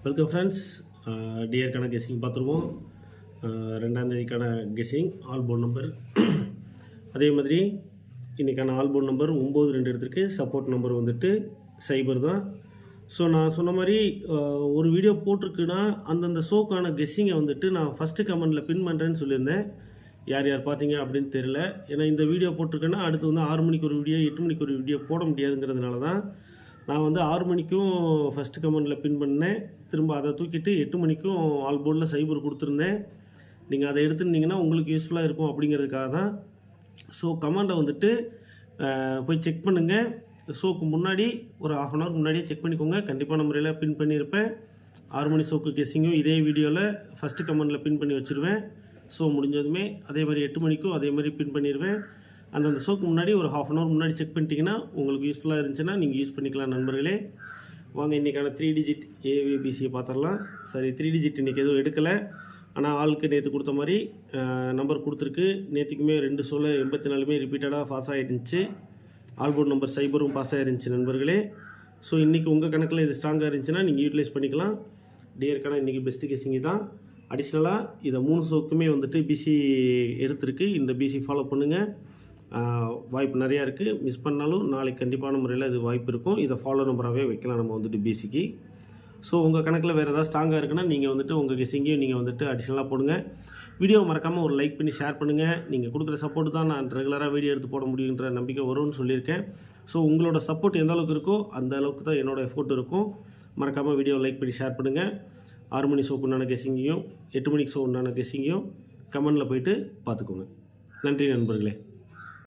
Welcome friends டியர்க்கான guessing பார்த்துருவோம் ரெண்டாந்தேதிக்கான guessing ஆல்போன் number அதே மாதிரி இன்றைக்கான ஆல்போன் நம்பர் ஒம்பது ரெண்டு எடுத்திருக்கு சப்போர்ட் நம்பர் வந்துட்டு சைபர் தான் ஸோ நான் சொன்ன மாதிரி ஒரு வீடியோ போட்டிருக்குன்னா அந்தந்த ஷோக்கான கெஸ்ஸிங்கை வந்துட்டு நான் ஃபஸ்ட்டு கமெண்டில் பின் பண்ணுறேன்னு சொல்லியிருந்தேன் யார் யார் பார்த்தீங்க அப்படின்னு தெரில ஏன்னா இந்த வீடியோ போட்டிருக்கேன்னா அடுத்து வந்து ஆறு மணிக்கு ஒரு வீடியோ எட்டு மணிக்கு ஒரு வீடியோ போட முடியாதுங்கிறதுனால தான் நான் வந்து ஆறு மணிக்கும் ஃபஸ்ட்டு கமெண்டில் பின் பண்ணேன் திரும்ப அதை தூக்கிட்டு எட்டு மணிக்கும் ஆல் போர்டில் சைபர் கொடுத்துருந்தேன். நீங்கள் அதை எடுத்துருந்தீங்கன்னா உங்களுக்கு யூஸ்ஃபுல்லாக இருக்கும் அப்படிங்கிறதுக்காக தான். ஸோ கமெண்டை வந்துட்டு போய் செக் பண்ணுங்கள் ஷோக்கு முன்னாடி ஒரு ஆஃப் அன் ஹவர் முன்னாடியே செக் பண்ணிக்கோங்க. கண்டிப்பான முறையில் பின் பண்ணியிருப்பேன். ஆறு மணி ஷோக்கு கெஸ்ஸிங்கும் இதே வீடியோவில் ஃபஸ்ட்டு கமெண்டில் பின் பண்ணி வச்சுருவேன். ஸோ முடிஞ்சதுமே அதே மாதிரி எட்டு மணிக்கும் அதே மாதிரி பின் பண்ணிடுவேன் அந்தந்த ஷோக்கு முன்னாடி ஒரு ஹாஃப் அன் ஹவர் முன்னாடி செக் பண்ணிட்டீங்கன்னா உங்களுக்கு யூஸ்ஃபுல்லாக இருந்துச்சுன்னா நீங்கள் யூஸ் பண்ணிக்கலாம் நண்பர்களே. வாங்க இன்றைக்கான த்ரீ டிஜிட் ஏவிபிசியை பார்த்துடலாம். சரி த்ரீ டிஜிட் இன்றைக்கி எதுவும் எடுக்கலை. ஆனால் ஆளுக்கு நேற்று கொடுத்த மாதிரி நம்பர் கொடுத்துருக்கு. நேற்றுக்குமே ரெண்டு சொல்ல எண்பத்தி நாலுமே ரிப்பீட்டடாக பாஸ் ஆகிருந்துச்சு ஆல்போர்ட் நம்பர் சைபரும் பாஸ் ஆகிருந்துச்சு நண்பர்களே. ஸோ இன்றைக்கி உங்கள் கணக்கில் இது ஸ்ட்ராங்காக இருந்துச்சுன்னா நீங்கள் யூட்டிலைஸ் பண்ணிக்கலாம். டியர்க்கான இன்றைக்கி பெஸ்ட்டு கெஸிங் தான் அடிஷ்னலாக இதை மூணு சோக்குமே வந்துட்டு பிசி எடுத்திருக்கு. இந்த பிசி ஃபாலோ பண்ணுங்கள் வாய்ப்பு நிறையா இருக்குது மிஸ் பண்ணாலும் நாளைக்கு கண்டிப்பான முறையில் இது வாய்ப்பு இருக்கும். இதை ஃபாலோ நம்பராகவே வைக்கலாம் நம்ம வந்துட்டு பிசிக்கு ஸோ உங்கள் கணக்கில் வேறு ஏதாவது ஸ்ட்ராங்காக இருக்குன்னா நீங்கள் வந்துட்டு உங்கள் கெஸிங்கையும் நீங்கள் வந்துட்டு அடிஷ்னலாக போடுங்க. வீடியோ மறக்காமல் ஒரு லைக் பண்ணி ஷேர் பண்ணுங்கள் நீங்கள் கொடுக்குற சப்போர்ட் தான் நான் ரெகுலராக வீடியோ எடுத்து போட முடியுன்ற நம்பிக்கை வரும்னு சொல்லியிருக்கேன். ஸோ உங்களோட சப்போர்ட் எந்த அளவுக்கு இருக்கோ அந்த அளவுக்கு தான் என்னோட எஃபோர்ட் இருக்கும். மறக்காமல் வீடியோ லைக் பண்ணி ஷேர் பண்ணுங்கள் ஆறு மணி ஷோக்கு உண்டான கெஸிங்கையும் எட்டு மணிக்கு ஷோ உண்டான கெஸிங்கையும் கமெண்டில் போயிட்டு பார்த்துக்கோங்க. நன்றி நண்பர்களே.